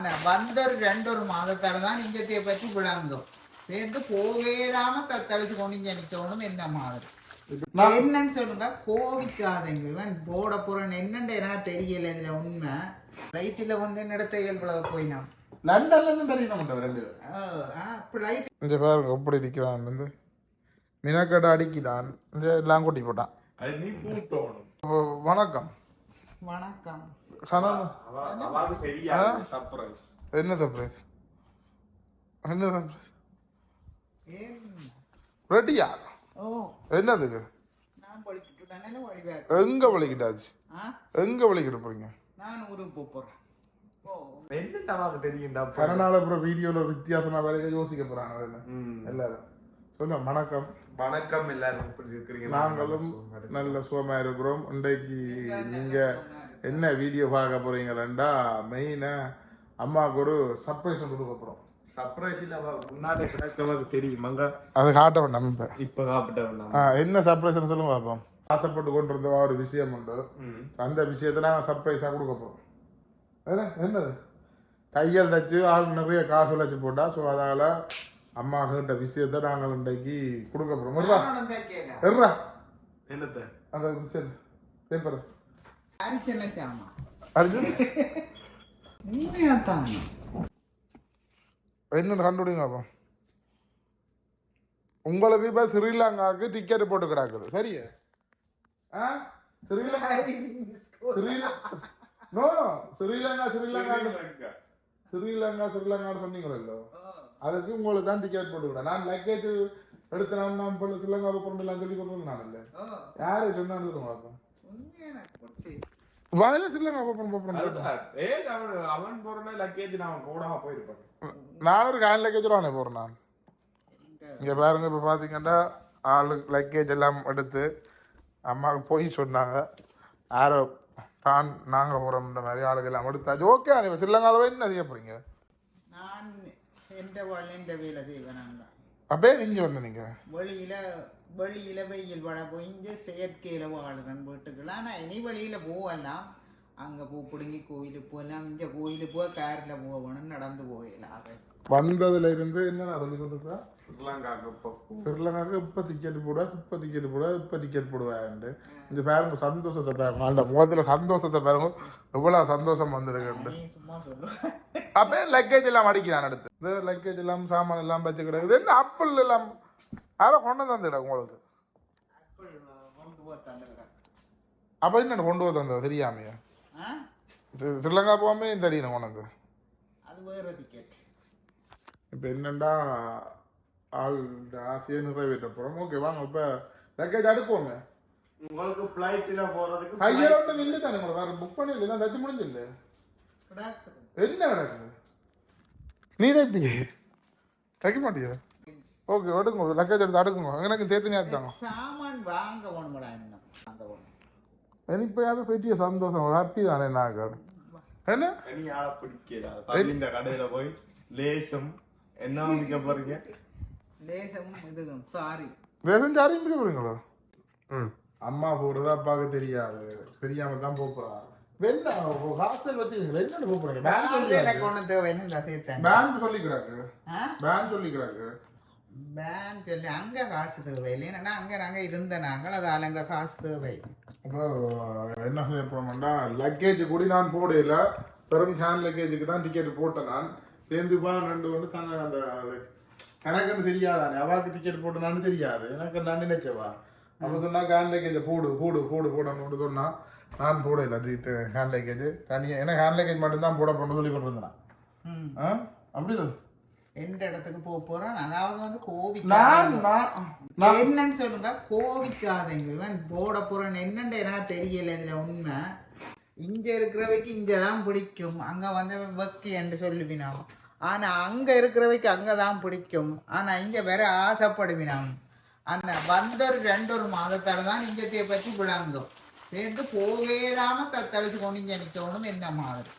ஆனா, வந்த ஒரு ரெண்டு ஒரு மாதத்தால தான் இங்கத்தைய பற்றி விளங்கும் சேர்ந்து போகலாம தத்தளிச்சு கொண்டு இங்க நிக்கணும் என்ன மாதிரி? என்னன்னு சொல்லுங்க கோவிக்காதங்க. இவன் போட போறேன் என்னன்னு எனக்கு தெரியல இதுல உண்மை? ரைட்டில் வந்து என்னிடத்த இயல்புல போயினான். லண்டன்ல இருந்து தெரியும் நம்ம ரெண்டு இந்த பாருங்க எப்படி இருக்கிறான் வந்து. மினக்கடை அடிக்கிறான். இந்த எல்லாம் கொட்டி போட்டான். வணக்கம். வணக்கம். என்ன சர்ப்ரைஸ் என்ன சர்ப்ரைஸ் ரெடியா ஓ என்னதுக்கு எங்க வலிக்கிட்டாச்சு எங்க வலிக்கிட்டு போறீங்க நான் ஊருக்கு போறேன் கரநாள் அப்புறம் வீடியோல வித்தியாசமா வேலையை யோசிக்க போறாங்க. எல்லாரும் சொல்ல வணக்கம் வணக்கம் எல்லாரும் நாங்களும் நல்ல சுகமா இருக்கிறோம் இன்றைக்கு நீங்க என்ன வீடியோ பார்க்க போறீங்களா மெயினா அம்மாவுக்கு ஒரு சர்ப்ரைஸ் ஒன்று கொடுக்க போறோம். சர்ப்ரைஸ் இல்ல அவ முன்னாடி கிடக்கிறவங்க தெரியுமாங்க அது காட்ட வேண்டாம் இப்ப. இப்ப காப்பிட்டவங்க ஆ, என்ன சர்ப்ரைஸ்னு சொல்லுங்க பார்ப்போம் ஆசைப்பட்டு கொண்டு இருந்த ஒரு விஷயம் உண்டு. அந்த விஷயத்தை நாங்கள் சர்ப்ரைஸாக கொடுக்க போகிறோம் என்ன? என்னது? தையல் தச்சு ஆள் நிறைய காசு வச்சு போட்டா ஸோ அதால் அம்மா கிட்ட விஷயத்தை நாங்கள் இன்றைக்கு கொடுக்க போகிறோம் என்னத்த? அந்த விஷயம் பேப்பர் அர்ஜுன் என்னன்னு கண்டுபிடிங்க பார்ப்போம் உங்களுக்கு இப்போ ஸ்ரீலங்காவுக்கு டிக்கெட் போட்டு கிடக்குது சரியா ஆ ஸ்ரீலங்கா ஸ்ரீலங்கா நோ நோ ஸ்ரீலங்கா ஸ்ரீலங்கா ஸ்ரீலங்கா ஸ்ரீலங்கான்னு சொன்னீங்களோ அதுக்கு உங்களுக்கு தான் டிக்கெட் போட்டுக்கிறேன் நான் லக்கேஜ் எடுத்து நான் ஸ்ரீலங்கா போகிறோம் சொல்லி கொண்டு வந்து நான் இல்லை யாரு சொன்னான்னு சொல்லுங்க போகிறோம் ஏன் அவன் அவன் போறனா லக்கேஜ் நான் போடாம போயிருப்பேன். நான் ஒரு காயின் லக்கேஜ் வானே போகிறேன் நான். இங்கே பாருங்க இப்போ பார்த்தீங்கன்னா ஆளு லக்கேஜ் எல்லாம் எடுத்து அம்மாவுக்கு போய் சொன்னாங்க. யாரோ தான் நாங்கள் போகிறோம்ன்ற மாதிரி ஆளுக்கு எல்லாம் எடுத்தாச்சு ஓகே நீங்கள் ஸ்ரீலங்காவில் என்ன அறிய போகிறீங்க நான் எந்த வேலை செய்வேன் அப்பே இங்கே வந்து நீங்கள் வெளியில வெளியில வெயில் வட போயிஞ்சு செயற்கையில வாழுறேன் வீட்டுக்குள்ள ஆனா இனி வெளியில போகலாம் அங்க பூ பிடுங்கி கோயிலுக்கு போகலாம் இந்த கோயிலுக்கு போக கார்ல போகணும் நடந்து போகலாம் வந்ததுல இருந்து என்ன சொல்லி ஸ்ரீலங்காக்கு இப்போ ஸ்ரீலங்காவுக்கு இப்போ டிக்கெட் போடுவா இப்போ டிக்கெட் போடுவா இப்போ டிக்கெட் இந்த பாருங்க சந்தோஷத்தை பாருங்க அந்த முகத்தில் சந்தோஷத்தை பாருங்க எவ்வளோ சந்தோஷம் வந்திருக்கு அப்போ லக்கேஜ் எல்லாம் அடிக்கிறான் அடுத்து இந்த லக்கேஜ் எல்லாம் சாமான் எல்லாம் வச்சு கிடக்கு இது என்ன அப்பல் எல்லாம் யாரோ கொண்டு தந்துடா உங்களுக்கு. அப்போ என்ன கொண்டு வந்து தந்தது தெரியாமையா? ஸ்ரீலங்கா போகாமே தெரியணும் அது டிக்கெட் இப்போ என்னண்டா ஆள் ஆசையை நிறைவேற்ற போகிறோம் ஓகே வாங்க இப்போ லக்கேஜ் அடுப்போங்க உங்களுக்கு ஃப்ளைட்ல போறதுக்கு கையில் ஒன்றும் இல்லை தானே உங்களை வேறு புக் பண்ணி இல்லை தச்சு முடிஞ்சில்லை என்ன நடக்குது நீ தைப்பியே தைக்க மாட்டியா? ஓகே எடுங்க லக்கேஜ் எடுத்து அடுக்குங்க. எனக்கு சேர்த்து தாங்க சாமான் வாங்க ஒண்ணுடா இன்னும் எனக்கு இப்போ பெரிய சந்தோஷம். ஹாப்பி தானே நாங்கள் என்ன? இனி ஆள பிடிக்கல. இந்த கடையில போய் லேசம் என்ன வாங்கிக்க போறீங்க? லேசம் இதுவும் சாரி ரேஷன் சாரி பிடிக்க போறீங்களோ? ம். அம்மா போடுறது அப்பாவுக்கு தெரியாது. தெரியாம தான் போகிறா வெண்ணா ஹாஸ்டல் என்ன போக போறீங்க. ஒண்ணு தேவைன்னு சேர்த்தேன். பேங்க் சொல்லி கிடக்கு பேங்க் சொல்லி கிடக்கு பேங்க் சொல்லி அங்க காசு தேவை. இல்லைன்னா அங்க நாங்க இருந்த நாங்கள் அதால அங்க காசு தேவை. அப்போ என்ன செய்ய போனோம்னா லக்கேஜ் கூட நான் போடையில பெரும் ஹேண்ட் லக்கேஜுக்கு தான் டிக்கெட் போட்டேன் நான். சேர்ந்துப்பா ரெண்டு வந்து தாங்க அந்த கணக்குன்னு தெரியாதானே? அவாக்கு டிக்கெட் போட்டனான்னு தெரியாது. எனக்கு நான் நினைச்சவா? அப்போ சொன்னா ஹேண்ட் லக்கேஜை போடு போடு போடு போடணும்னு சொன்னா நான் போடையில ஹேண்ட் லக்கேஜ் தனியாக ஏன்னா ஹேண்ட் லக்கேஜ் மட்டும்தான் போட போகணும்னு சொல்லி கொண்டு இருந்தேன். ஆ? அப்படி இல்லை? எந்த இடத்துக்கு போக போறோம் அதாவது வந்து கோவிக்காதீங்க என்னன்னு சொல்லுங்க. கோவிக்காதீங்க இவன் போட போறேன்னு என்னன்னு எனக்கு தெரியல இதுல உண்மை. இங்க இருக்கிறவைக்கு இங்க தான் பிடிக்கும். அங்க வந்து வெக்கி என்று சொல்லுவினாம். ஆனா அங்க இருக்கிறவைக்கு அங்க தான் பிடிக்கும். ஆனா இங்க வேற ஆசைப்படுவினாம். ஆனா வந்த ஒரு ரெண்டு ஒரு மாதத்தால தான் இங்கத்தைய பற்றி விளங்கும். சேர்ந்து போகலாம தத்தளிச்சு கொண்டு இங்க நிக்கணும் என்ன மாதிரி?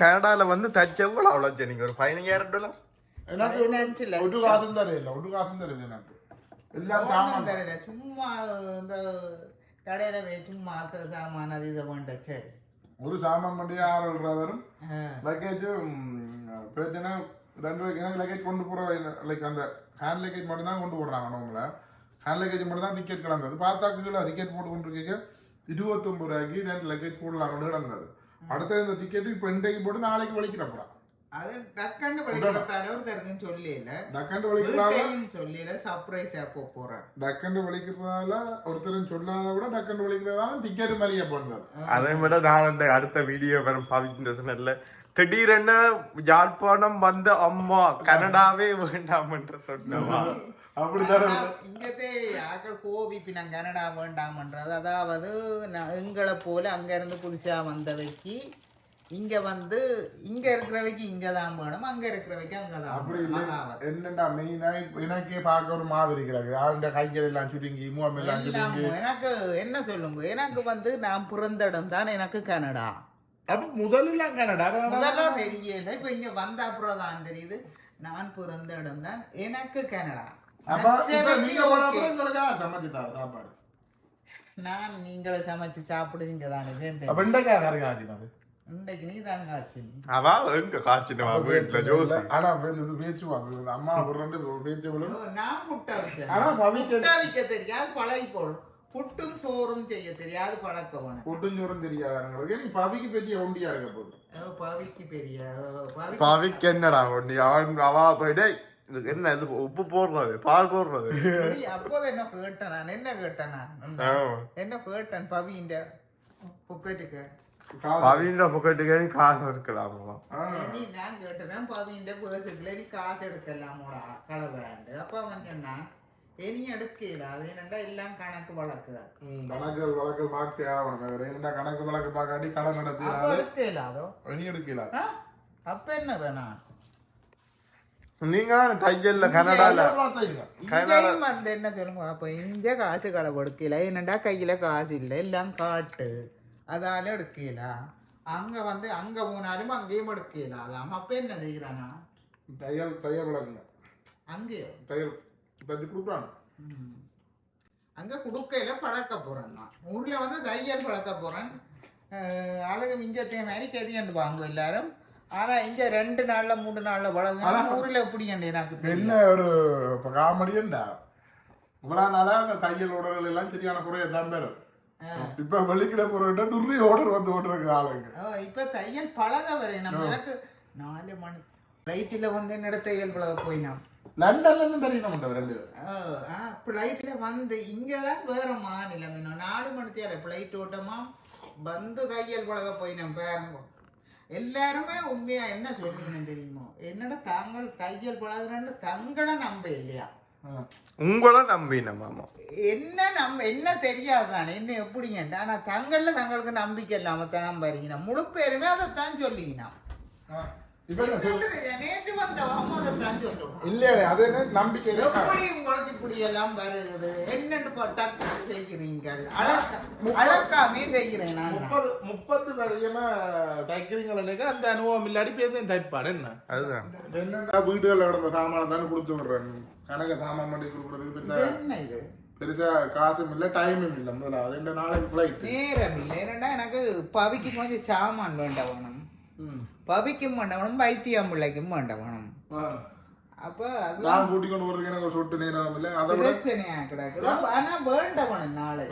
கனடால வந்து தச்சு எவ்வளவு அவ்வளோ நீங்க ஒரு பதினஞ்சாயிரம் டாலர் எனக்கு எல்லாம் சாமான் ஒண்ணும் தெரியல சும்மா இந்த கடையில போய் சும்மா சில சாமான் அது இதை வேண்ட சரி ஒரு சாமான் மட்டும் ஆறு வரும் ஆ. லக்கேஜ் பிரச்சனை ரெண்டு லக்கேஜ் கொண்டு போகிற லைக் அந்த ஹேண்ட் லக்கேஜ் மட்டும் தான் கொண்டு போடுறாங்க நம்மள ஹேண்ட் லக்கேஜ் மட்டும் தான் டிக்கெட் கிடந்தது. பார்த்தாக்கு கீழே டிக்கெட் போட்டு கொண்டு இருக்கீங்க இருபத்தொம்பது ரூபாய்க்கு ரெண்டு லக்கேஜ் போடலாம்னு கிடந்தது. அடுத்தது இந்த டிக்கெட் இப்போ இன்றைக்கு போட்டு நாளைக்கு வலிக்கிறப்படா அது டக்கண்டு வலிக்கிறதால ஒருத்தருக்கும் சொல்லல டக்கண்டு வலிக்கிறதால சொல்லல சர்ப்ரைஸா போக போறேன். டக்கண்டு வலிக்கிறதால ஒருத்தரும் சொல்லாத விட டக்கண்டு வலிக்கிறதால டிக்கெட் மறிய பண்ணது அதை விட நான் அடுத்த வீடியோ வரும். பவிக்கின்ற சொன்னல திடீரென யாழ்ப்பாணம் வந்த அம்மா கனடாவே வேண்டாம் என்று சொன்னவா? அப்படித்தானே? கனடா வேண்டாமன்றது அதாவது எங்களை போல அங்க இருந்து புதுசா வந்தவைக்கு இங்க வந்து இங்க இருக்கிறவைக்கு இங்க தான் வேணும் அங்க இருக்கிறவைக்கு அங்கதான் அப்படி. இல்லை. என்னண்டா மெயினா எனக்கே பார்க்க ஒரு மாதிரி கிடக்கு. ஆளுண்ட கைகள் எல்லாம் சுருங்கி முகம் எல்லாம் எனக்கு என்ன சொல்லுங்க? எனக்கு வந்து நான் பிறந்த இடம் தான் எனக்கு கனடா. அப்ப முதல்ல கனடா முதல்ல தெரியல. இப்ப இங்க வந்த அப்புறம் தான் தெரியுது. நான் பிறந்த இடம் தான் எனக்கு கனடா. சாப்பாடு? நான் நீங்களே சமைச்சு சாப்பிடுவீங்க தானே இண்டக்கா கறி நீ எங்க காய்ச்சினவா? வீட்டுல ஆனா இந்த பேச்சுவாங்க இந்த அம்மா ஒரு ரெண்டு பேச்சு விழும் நான் புட்டா வச்சேன். ஆனா பவிக்க தெரியாது பழகி போடும். புட்டும் சோறும் செய்ய தெரியாது பழக்க வேணும் ஒட்டுஞ்சோறும் தெரியாதவங்களுக்கு நீ பவிக்கு பெரிய ஒண்டியா இருக்க போகுது பவிக்கு பெரிய பவிக்கு- என்னடா ஒண்ணு அவன் அவா போய் டேய் இது என்ன இது உப்பு போடுறது? பால் போடுறது? நீ அப்போது என்ன கேட்டேன் நான்? என்ன கேட்டேன் நான். என்ன கேட்டேன் பவின்ற புக்கெட்டுக்கு? காது. பவின்ற பொக்கெட்டுக்கே காசு எடுக்கலாமா. நீ நான் கேட்டேன் பவின்ற பேர்ஸுக்குள்ள நீ காசு எடுக்கலாமோடா கலவையாண்டு அப்ப அவன் சொன்னான் இனி எடுக்கல அது என்னண்டா எல்லாம் கணக்கு வழக்குகள் கணக்கு வழக்கு பார்த்து ஆகணும் வேற என்ன கணக்கு வழக்கு பார்க்காட்டி கடன் நடத்தி அப்ப எடுக்கல அதோ வெளியே எடுக்கல ஆ? அப்ப என்ன வேணா நீங்க தையல்ல கனடால இங்கேயும் வந்து என்ன சொல்லுங்க அப்ப இங்க காசு களவு எடுக்கல என்னடா கையில காசு இல்லை எல்லாம் காட்டு அதால எடுக்கல அங்க வந்து அங்க போனாலும் அங்கேயும் எடுக்கல அதாம அப்ப என்ன செய்யறானா தையல் தையல் விளக்குங்க அங்கேயோ தையல் தச்சு கொடுக்குறாங்க. ம். அங்க குடுக்கையில பழக்க போறேன் நான். ஊர்ல வந்து தையல் பழக்க போறேன். அதுக்கு மிஞ்சத்தைய மாதிரி கதியண்டு வாங்க எல்லாரும். ஆனா இங்க ரெண்டு நாள்ல மூணு நாள்ல பழக ஊர்ல எப்படி எனக்கு என்ன ஒரு இப்போ காமெடியண்டா இவ்வளோ நாளா அந்த தையல் ஓடர்கள் எல்லாம் சரியான குறை எல்லாம் பேரும் இப்போ வெளிக்கிட போறவங்க நுறி ஓடர் வந்து ஓடுறதுக்கு ஆளுங்க. இப்ப தையல் பழக வரேன் நம்ம எனக்கு நாலு மணி ஃப்ளைட்டில் வந்து என்னோட தையல் பழக போயினான். லண்டன்ல இருந்து தெரியும் நம்ம ரெண்டு பேரும். ஃப்ளைட்டில் வந்து இங்கே தான் வேற மாநிலம் இன்னும் நாலு மணி தேவை ஃப்ளைட் ஓட்டமா வந்து தையல் பழக போயினோம் பாருங்க. எல்லாருமே உண்மையா என்ன சொல்லினேன் தெரியுமோ? என்னடா தாங்கள் தையல் பழகுறேன்னு தங்களை நம்ப இல்லையா? உங்களை நம்பின மாமா என்ன நம்ம என்ன தெரியாதானே என்ன எப்படிங்கன்ட்டு ஆனா தங்கள்ல தங்களுக்கு நம்பிக்கை இல்லாம தான் நம்புறீங்க முழு பேருமே அதைத்தான் சொல்லிங்கன்னா இல்லையே அது என்ன நம்பிக்கை. எப்படி உங்களுக்கு இப்படி எல்லாம் வருது? என்னன்னு பார்த்தா செய்கிறீங்க அழகா அழகாமே செய்கிறேன் நான். முப்பது முப்பது வரையுமே தைக்கிறீங்களா அந்த அனுபவம் இல்லாடி பேருந்து தைப்பாடு என்ன? அதுதான். என்னடா வீடுகளில் கிடந்த சாமானை தானே கொடுத்து விடுறேன். கணக்கு சாமான் பண்ணி கொடுக்குறது இது பெருசா என்ன இது பெருசா காசும் இல்லை டைமும் இல்லை. முதல்ல அது என்ன நாளைக்கு ஃப்ளைட் நேரம் இல்லை. என்னடா எனக்கு பவிக்கு கொஞ்சம் சாமான் வேண்ட வேணும் பவிக்கும் வேண்ட வேணும் வைத்தியம் பிள்ளைக்கும் வேண்ட வேணும் அப்ப அதெல்லாம் நான் கூட்டி கொண்டு போறதுக்கு எனக்கு சொட்டு நேரம் இல்லை அதை பிரச்சனையா கிடக்குது ஆனா வேண்ட வேணும் நாளை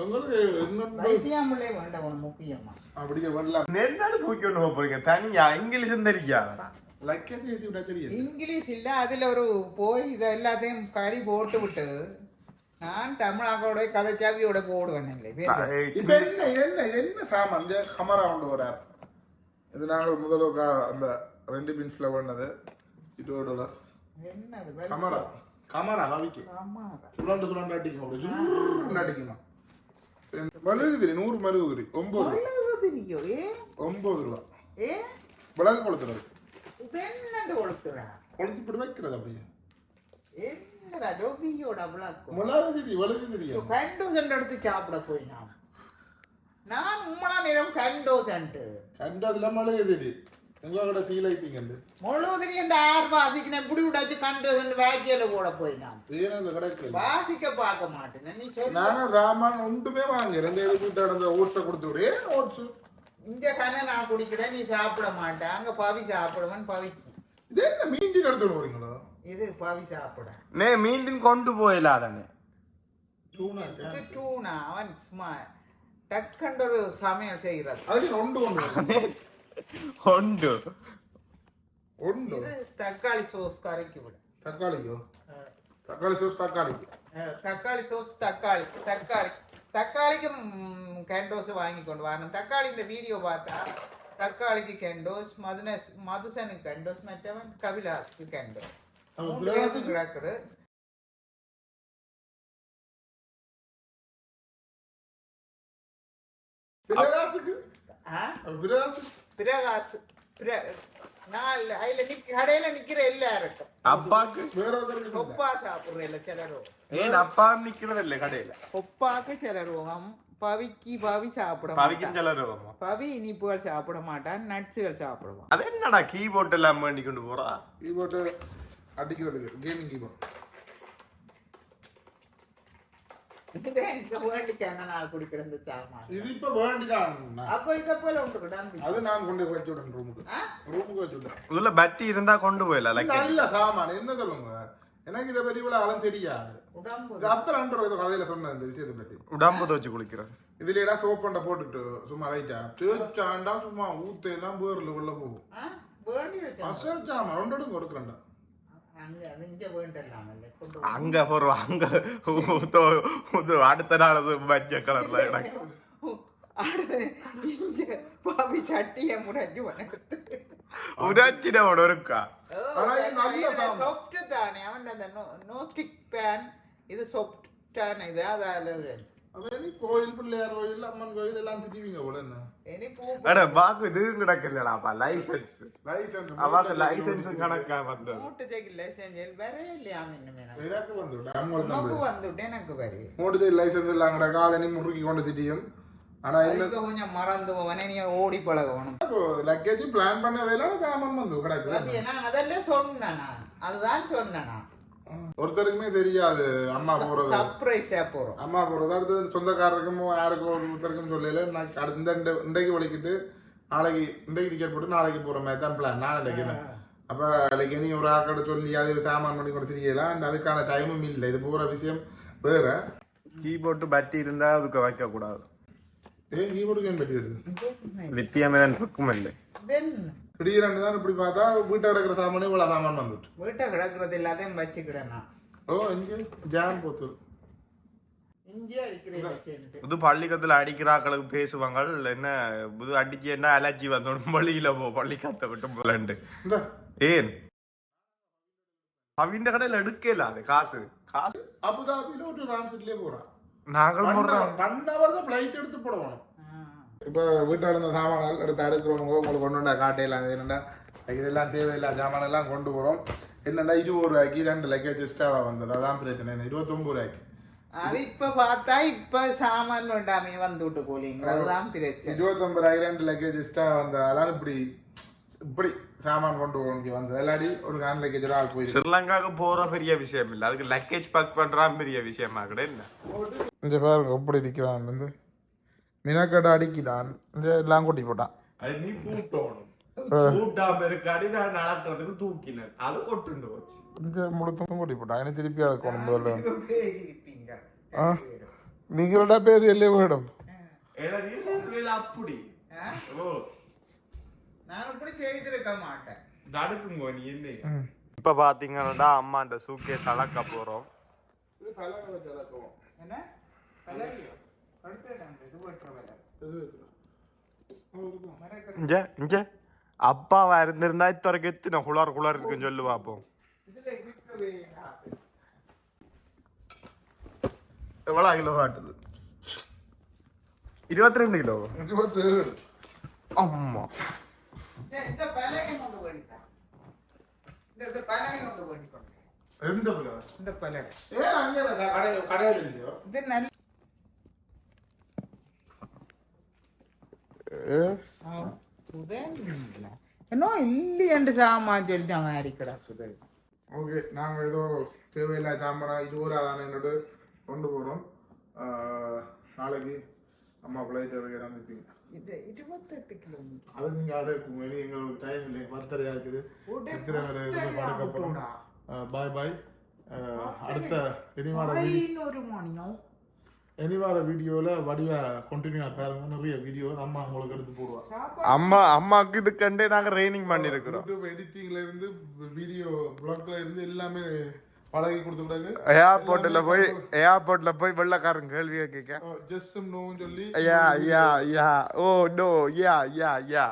வைத்தியம் பிள்ளை வேண்ட வேணும் முக்கியமா அப்படியே வரல நெருநாடு தூக்கி கொண்டு போறீங்க தனியா இங்கிலீஷும் தெரியாதா இங்கிலீஷ் இல்ல அதுல ஒரு போய் இதை எல்லாத்தையும் கறி போட்டு விட்டு நான் தமிழாக்கோட கதைச்சாவியோட போடுவேன் இப்ப என்ன என்ன என்ன சாமான் கமரா கொண்டு வரார் இது நாங்கள் முதல்ல அந்த ரெண்டு பின்ஸ்ல பண்ணது. இது டாலர்ஸ் என்னது கமரா. கமரா கவிக்கு கமரா. சுழண்டு சுழண்டு அடிக்கும் அப்படி. அடிக்குமா? மெழுகுதிரி நூறு மெழுகுதிரி ஒன்பது ஒன்பது ரூபா. ஏ? விளக்கு கொளுத்துறது. கொளுத்தி போட்டு வைக்கிறது அப்படியே. என்னடா டோபியோட விளக்கு? மிளகுதிரி விளகுதிரி கண்டோசன் எடுத்து சாப்பிட போய் நான் நான் உம்மளா நேரம் கண்டோசன்ட்டு கண்டதுல மெழுகுதிரி. உங்களோட ஃபீல் ஆயிட்டீங்க முழுவதும் இந்த ஆறு வாசிக்கு இப்படி விடாச்சு கண்டு வந்து வேக்கியில கூட போய் நான் ஏன்னா கிடைக்கல. வாசிக்க பார்க்க மாட்டேன் நீ சொல்லு. நாங்க சாமான் ஒன்றுமே வாங்க ரெண்டு எது வீட்டு நடந்த ஓட்ஸை கொடுத்து விடு. ஓட்ஸ். இங்க கண்ணை நான் குடிக்கிறேன். நீ சாப்பிட மாட்டேன் அங்க பவி சாப்பிடுவேன். பவிக்கு இது என்ன மீண்டிங் எடுத்துட்டு வரீங்களா இது பவி சாப்பிட. நே மீண்டும் கொண்டு இது டூனா அவன் சும்மா டக்குன்னு ஒரு சமையல் செய்கிறது. ரெண்டு ஒன்று உண்டு ஒன்று இது தக்காளி சோஸ் கரைக்கி விடு. தக்காளிக்கோ? தக்காளி சோஸ் தக்காளிக்கு. தக்காளி சோஸ் தக்காளி. தக்காளி. தக்காளிக்கு ம், கெண்டோஸ் வாங்கி கொண்டு வரணும். தக்காளி இந்த வீடியோ பார்த்தா தக்காளிக்கு கெண்டோஸ் மதுனஸ் மதுசனுக்கு கெண்டோஸ் மற்றவன் கபிலாஸ்க்கு கெண்டோஸ். கிடக்குது. பிரகாசு நான் இல்ல, அதுல நிக்க கடையில நிக்கிற எல்லாருக்கும். அப்பாக்கு? ஒப்பா சாப்பிடுற இல்ல சிலரும். ஏன் அப்பா நிக்கிறதில்ல கடையில? ஒப்பாக்கு சிலரும். பவிக்கு பவி சாப்பிட பவிக்கும் மாட்டான். செலருவோமா பவி இனிப்புகள் சாப்பிட மாட்டான் நட்ஸுகள் சாப்பிடுவான். அது என்னடா கீபோர்ட் எல்லாம் வேண்டி கொண்டு போறா? கீபோர்டு அடிக்கிறதுக்கு கேமிங் கீபோர்ட் இது இது இப்ப வேண்டிதான் அப்ப போல கிடாந்து அது நான் கொண்டு போய் வச்சு விடுறேன் ரூமுக்கு? ரூமுக்கு வச்சு விடுறேன் இதுல பட்டி இருந்தா கொண்டு போயிடலாம் லைக் நல்ல சாமான் என்ன சொல்லுங்க எனக்கு இதை பற்றி இவ்வளவு ஆளும் தெரியாது உடம்பு இது அப்புறம் அன்று இது கதையில சொன்னேன் இந்த விஷயத்தை பற்றி உடம்பு துவச்சு குளிக்கிறது இதுல எல்லாம் சோப் பண்ண போட்டுட்டு சும்மா ரைட்டா தேய்ச்சாண்டா சும்மா ஊத்து எல்லாம் பேர்ல உள்ள போகும் அசல் சாமான் ஒன்றோடும் கொடுக்குறேன்டா அங்க வா. அங்க. அடுத்த நாள் மஞ்ச கலர்ல எனக்கு பாபி சட்டியை முறைஞ்சு இது நல்ல சாமான். சாஃப்ட் தானே அவன் அந்த நோ ஸ்டிக் பேன் இது சாஃப்ட் பேன் இது அதால நீ கோயில் பிள்ளையார் கோயில் அம்மன் கோயில் எல்லாம் திட்டுவீங்க போல என்ன இனி பூ அட பாக்கு இது லைசன்ஸ் லைசன்ஸ் அவங்க லைசன்ஸ் கணக்கா வந்தது மூட்டு சைக்கிள் லைசன்ஸ் வேற இல்லையா இன்னுமே எனக்கு எனக்கு வந்து நம்மளுக்கு உனக்கு வந்துட்டு எனக்கு வரி மோட்டர் சைக்கிள் லைசன்ஸ் இல்லாங்கடா காலனி முறுக்கி கொண்டு திட்டியும் ஆனா என்ன இப்ப கொஞ்சம் மறந்து போவனே நீ ஓடி பழகணும் லக்கேஜ் பிளான் பண்ண வேலை சாமான் வந்து கிடக்கு அது நான் அதெல்லாம் சொன்னேன் நான் அதுதான் சொன்னேன் நான் ஒருத்தருக்குமே தெரியாது. அம்மா போறது. சர்ப்ரைஸா போறோம். அம்மா போறது அடுத்து சொந்தக்காரருக்கும் யாருக்கும் ஒருத்தருக்கும் சொல்லல. நான் அடுத்து இந்த இந்த- இன்றைக்கு வலிக்கிட்டு நாளைக்கு இன்றைக்கு டிக்கெட் போட்டு நாளைக்கு போற மாதிரி தான் பிளான் நான் இன்றைக்கு அப்ப நாளைக்கு நீ ஒரு ஆக்கடை சொல்லி அது சாமான் பண்ணி கொண்டு தெரியலாம் அதுக்கான டைமும் இல்லை. இது போற விஷயம் வேற. கீபோர்டு பட்டி இருந்தா அதுக்கு வைக்க கூடாது ஏன் கீபோர்டுக்கு ஏன் பற்றி வருது? லித்தியமே தான் இருக்கும் இல்லை திடீரென்று தான் இப்படி பார்த்தா வீட்டை கிடக்கிற சாமானே இவ்வளோ சாமான் வந்துட்டு. வீட்டை கிடக்குறது எல்லாத்தையும் வச்சுக்கிறேன் நான் ஓ இங்கே ஜாம் போத்து. புது பள்ளிக்கத்துல அடிக்கிறாக்களுக்கு பேசுவாங்க. என்ன புது அடிச்சு என்ன அலர்ஜி வந்தோம் வழியில போ பள்ளிக்கத்தை விட்டு போலண்டு ஏன்? அவிந்த கடையில எடுக்கல அது காசு. காசு. அபுதாபியில ஒரு டிரான்ஸ்லேயே போறான் நாங்கள் போடுறோம் பன்னவர் தான் ஃப்ளைட் எடுத்து போடுவாங்க இப்போ வீட்டில் இருந்த சாமான்கள் எடுத்து அடுக்கிறவங்க உங்களுக்கு கொண்டு வந்தா காட்டையில் அது என்னென்னா இதெல்லாம் தேவையில்லாத சாமான் எல்லாம் கொண்டு போகிறோம் என்னென்னா இருபது ரூபாய்க்கு ரெண்டு லக்கேஜ் எக்ஸ்ட்ராவாக வந்தது. அதான் பிரச்சனை. என்ன இருபத்தொம்பது ரூபாய்க்கு? அது இப்ப பார்த்தா இப்ப சாமான் வேண்டாமே வந்து விட்டு கோலிங்க அதுதான் பிரச்சனை. இருபத்தொம்பது ரூபாய்க்கு ரெண்டு லக்கேஜ் எக்ஸ்ட்ரா வந்ததால இப்படி இப்படி சாமான் கொண்டு போக வந்தது. இல்லாடி ஒரு கான் லக்கேஜ் ஒரு ஆள் போயிருக்கு ஸ்ரீலங்காவுக்கு போற பெரிய விஷயம் இல்ல. அதுக்கு லக்கேஜ் பேக் பண்றான் பெரிய விஷயமா கூட இல்ல. இந்த பாருங்க எப்படி நிற்கிறான் வந்து? மினக்கடை அடிக்கிறான் இந்த எல்லாம் கொட்டி போட்டான். அது நீ கூட்டணும் கூட்டாம இருக்காடி நான் நடக்கிறதுக்கு தூக்கினேன் அது கொட்டுண்டு போச்சு. இந்த முழுத்தும் கொட்டி போட்டான். எனக்கு திருப்பி அழைக்கணும் முதல்ல நீங்களோட பேர் எல்லே வேடும். அப்படி. நான் செய்திருக்க மாட்டேன். நீ இப்ப பாத்தீங்கன்னா அம்மா அந்த சூக்கேஸ் அளக்க போறோம். என்ன? இங்க இங்க. அப்பாவா இருந்திருந்தா இத்தவரைக்கும் எத்தனை குளர் குளர் இருக்குன்னு சொல்லு பாப்போம் இதுல விட்டு எவ்வளவு கிலோ காட்டுது? இருபத்தி ரெண்டு கிலோ. அம்மா இந்த பலகை இந்த பலகை கொண்டு போயிட்டோம் எந்த பிள்ளை இந்த பலகை ஏன் அங்கே கடை கடையில் இல்லையோ? இது நல்ல என்ன இல்லையண்டு சாமான் சொல்லிட்டாங்க அடிக்கடா ஓகே நாங்கள் ஏதோ தேவையில்லை சாமானா ஒரு அதான என்னோட கொண்டு போகிறோம் நாளைக்கு அம்மா ஃப்ளைட் வரைக்கும் வந்துப்பீங்க இது இருபத்தெட்டு கிலோமீட்டர் அது நீங்கள் ஆர்டர் இருக்குங்க இனி எங்களுக்கு டைம் இல்லை பத்தரையா இருக்குது எத்தனை வரை இருந்து படுக்க போகிறோம் பாய் பாய் அடுத்த மணியும் இனிவார வீடியோவில் வடிவா கண்டினியூ பாருங்க. நிறைய வீடியோ அம்மா உங்களுக்கு எடுத்து போடுவா சாப்பாடு அம்மா அம்மாக்கு இது கண்டே நாங்க ட்ரைனிங் பண்ணிருக்கிறோம். யூடியூப் எடிட்டிங்ல இருந்து வீடியோ பிளாக்ல இருந்து எல்லாமே பழகி கொடுத்துட்டாங்க ஏர்போர்ட்ல போய் ஏர்போர்ட்ல போய் வெள்ளக்காரன் கேள்வியை கேட்க. ஜஸ்ட் நோன்னு சொல்லி யா யா யா ஓ நோ யா யா யா